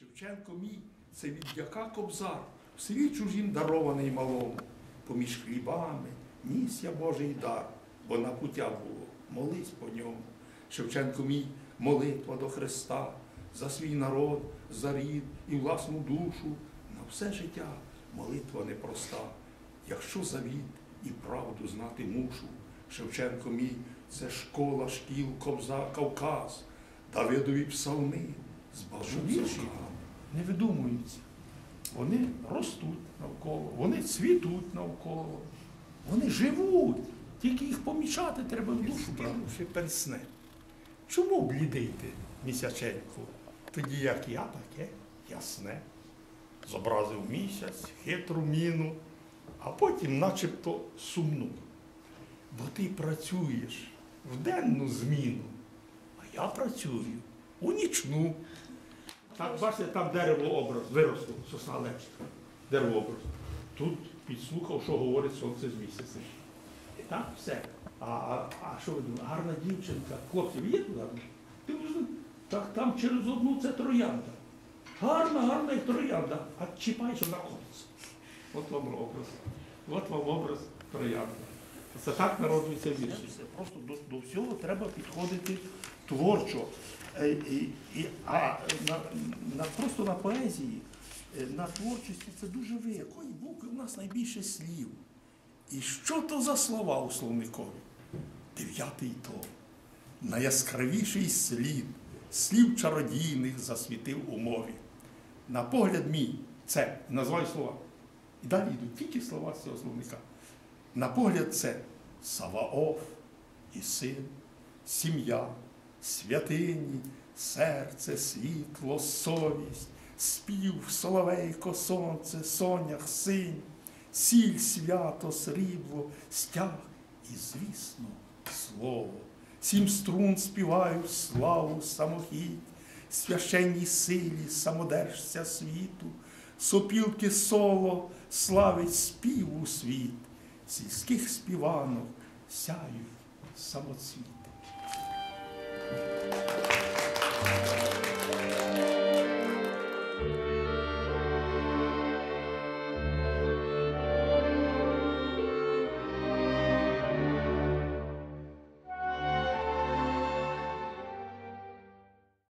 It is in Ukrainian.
Шевченко мій, це від яка кобзар, в селі чужім дарований малому. Поміж хлібами ніс я Божий дар, бо на пуття було, молись по ньому. Шевченко мій, молитва до Христа, за свій народ, за рід і власну душу, на все життя молитва непроста. Якщо завіт і правду знати мушу, Шевченко мій, це школа шкіл, кобза, Кавказ, Давидові псалми з вірші не видумуються. Вони ростуть навколо, вони цвітуть навколо, вони живуть. Тільки їх помічати треба в душу брати. Персне. Чому блідити місяченьку? Тоді як я таке ясне. Зобразив місяць, хитру міну, а потім начебто сумну. Бо ти працюєш в денну зміну, а я працюю у нічну. Так, бачите, там дерево образ, виросло, сосна лечка, дерево образ. Тут підслухав, що говорить сонце з місяцем. І так, все. А, а, а що ви думаєте? Гарна дівчинка. Хлопці, ви є гарні? Ти вже так там через одну це троянда. Гарна, гарна як троянда. А чіпаєш вона колесо. От вам образ. От вам образ троянда. Це так народжується вірші. Просто до, до всього треба підходити творчо. Е, і- і- а на, на, просто на поезії, е, на творчості це дуже ви. Якої букви в нас найбільше слів? І що то за слова у словникові? Дев'ятий том. Найяскравіший слід, слів чародійних засвітив у мові. На погляд мій, це називаю слова. І далі йдуть тільки слова цього словника. На погляд це Саваоф і син, сім'я, святині, серце, світло, совість, спів, соловейко, сонце, сонях, синь, сіль, свято, срібло, стяг і, звісно, слово. Сім струн співають славу самохідь, священній силі самодержця світу, сопілки соло славить спів у світ, сільських співанок сяють самоцвіт.